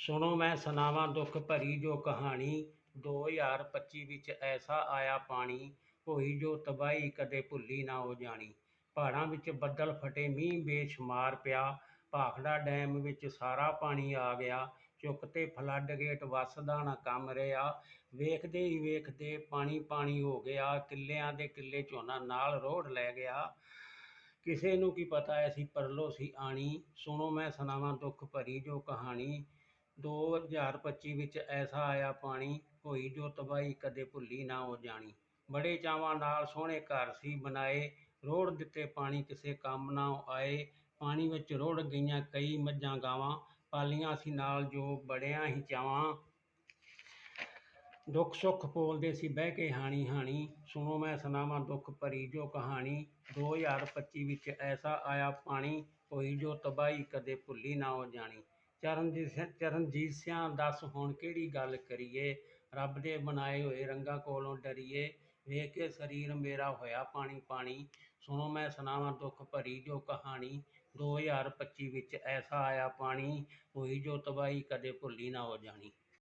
ਸੁਣੋ ਮੈਂ ਸੁਣਾਵਾਂ ਦੁੱਖ ਭਰੀ ਜੋ ਕਹਾਣੀ। 2025 ਵਿੱਚ ਐਸਾ ਆਇਆ ਪਾਣੀ ਹੋਈ ਜੋ ਤਬਾਹੀ ਕਦੇ ਭੁੱਲੀ ਨਾ ਹੋ ਜਾਣੀ। ਪਹਾੜਾਂ ਵਿੱਚ ਬੱਦਲ ਫਟੇ, ਮੀਂਹ ਬੇਸ਼ੁਮਾਰ ਪਿਆ। ਭਾਖੜਾ ਡੈਮ ਵਿੱਚ ਸਾਰਾ ਪਾਣੀ ਆ ਗਿਆ। ਚੁੱਕ ਤੇ ਫਲੱਡ ਗੇਟ ਵੱਸਦਾ ਨਾ ਕੰਮ ਰਿਹਾ। ਵੇਖਦੇ ਹੀ ਵੇਖਦੇ ਪਾਣੀ ਪਾਣੀ ਹੋ ਗਿਆ। ਕਿੱਲਿਆਂ ਦੇ ਕਿੱਲੇ ਝੋਨਾ ਨਾਲ ਰੋੜ ਲੈ ਗਿਆ। ਕਿਸੇ ਨੂੰ ਕੀ ਪਤਾ ਐਸੀ ਪਰਲੋ ਸੀ ਆਣੀ। ਸੁਣੋ ਮੈਂ ਸੁਣਾਵਾਂ ਦੁੱਖ ਭਰੀ ਜੋ ਕਹਾਣੀ। 2025 ਵਿੱਚ ਐਸਾ ਆਇਆ ਪਾਣੀ ਹੋਈ ਜੋ ਤਬਾਹੀ ਕਦੇ ਭੁੱਲੀ ਨਾ ਹੋ ਜਾਣੀ। ਬੜੇ ਚਾਵਾਂ ਨਾਲ ਸੋਹਣੇ ਘਰ ਸੀ ਬਣਾਏ, ਰੋੜ ਦਿੱਤੇ ਪਾਣੀ ਕਿਸੇ ਕੰਮ ਨਾ ਆਏ। ਪਾਣੀ ਵਿੱਚ ਰੁੜ ਗਈਆਂ ਕਈ ਮੱਝਾਂ ਗਾਵਾਂ, ਪਾਲੀਆਂ ਸੀ ਨਾਲ ਜੋ ਬੜਿਆਂ ਹੀ ਚਾਵਾਂ। ਦੁੱਖ ਸੁੱਖ ਬੋਲਦੇ ਸੀ ਬਹਿ ਕੇ ਹਾਣੀ ਹਾਣੀ। ਸੁਣੋ ਮੈਂ ਸੁਣਾਵਾਂ ਦੁੱਖ ਭਰੀ ਜੋ ਕਹਾਣੀ 2025 ਵਿੱਚ ਐਸਾ ਆਇਆ ਪਾਣੀ ਹੋਈ ਜੋ ਤਬਾਹੀ ਕਦੇ ਭੁੱਲੀ ਨਾ ਹੋ ਜਾਣੀ। ਚਰਨਜੀਤ ਸਿੰਘ ਚਰਨਜੀਤ ਸਿਆਂ ਦੱਸ ਹੁਣ ਕਿਹੜੀ ਗੱਲ ਕਰੀਏ? ਰੱਬ ਦੇ ਬਣਾਏ ਹੋਏ ਰੰਗਾਂ ਕੋਲੋਂ ਡਰੀਏ। ਵੇਖ ਕੇ ਸਰੀਰ ਮੇਰਾ ਹੋਇਆ ਪਾਣੀ ਪਾਣੀ। ਸੁਣੋ ਮੈਂ ਸੁਣਾਵਾਂ ਦੁੱਖ ਭਰੀ ਜੋ ਕਹਾਣੀ। 2025 ਵਿੱਚ ਐਸਾ ਆਇਆ ਪਾਣੀ ਹੋਈ ਜੋ ਤਬਾਹੀ ਕਦੇ ਭੁੱਲੀ ਨਾ ਹੋ ਜਾਣੀ।